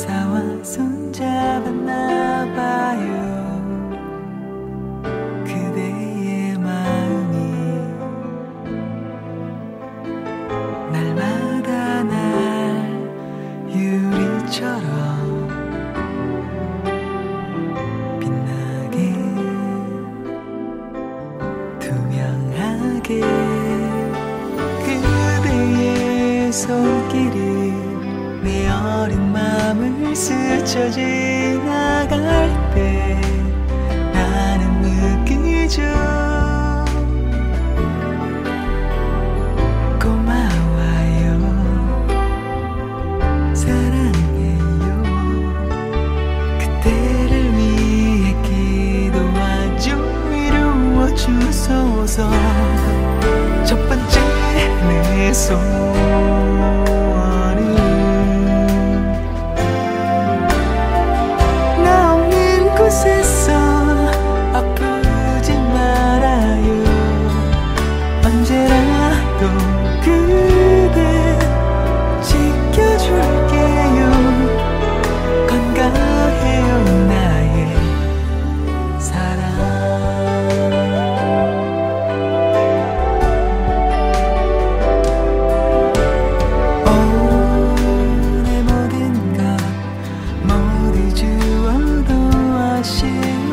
사와 손잡았나 봐요. 그대의 마음이 날마다 날 유리처럼 빛나게 투명하게 그대의 손길이 마음을 스쳐 지나갈 때 나는 느끼죠. 고마워요. 사랑해요. 그대를 위해 기도하죠. 이루어 주소서. 첫 번째 내 손. promises 心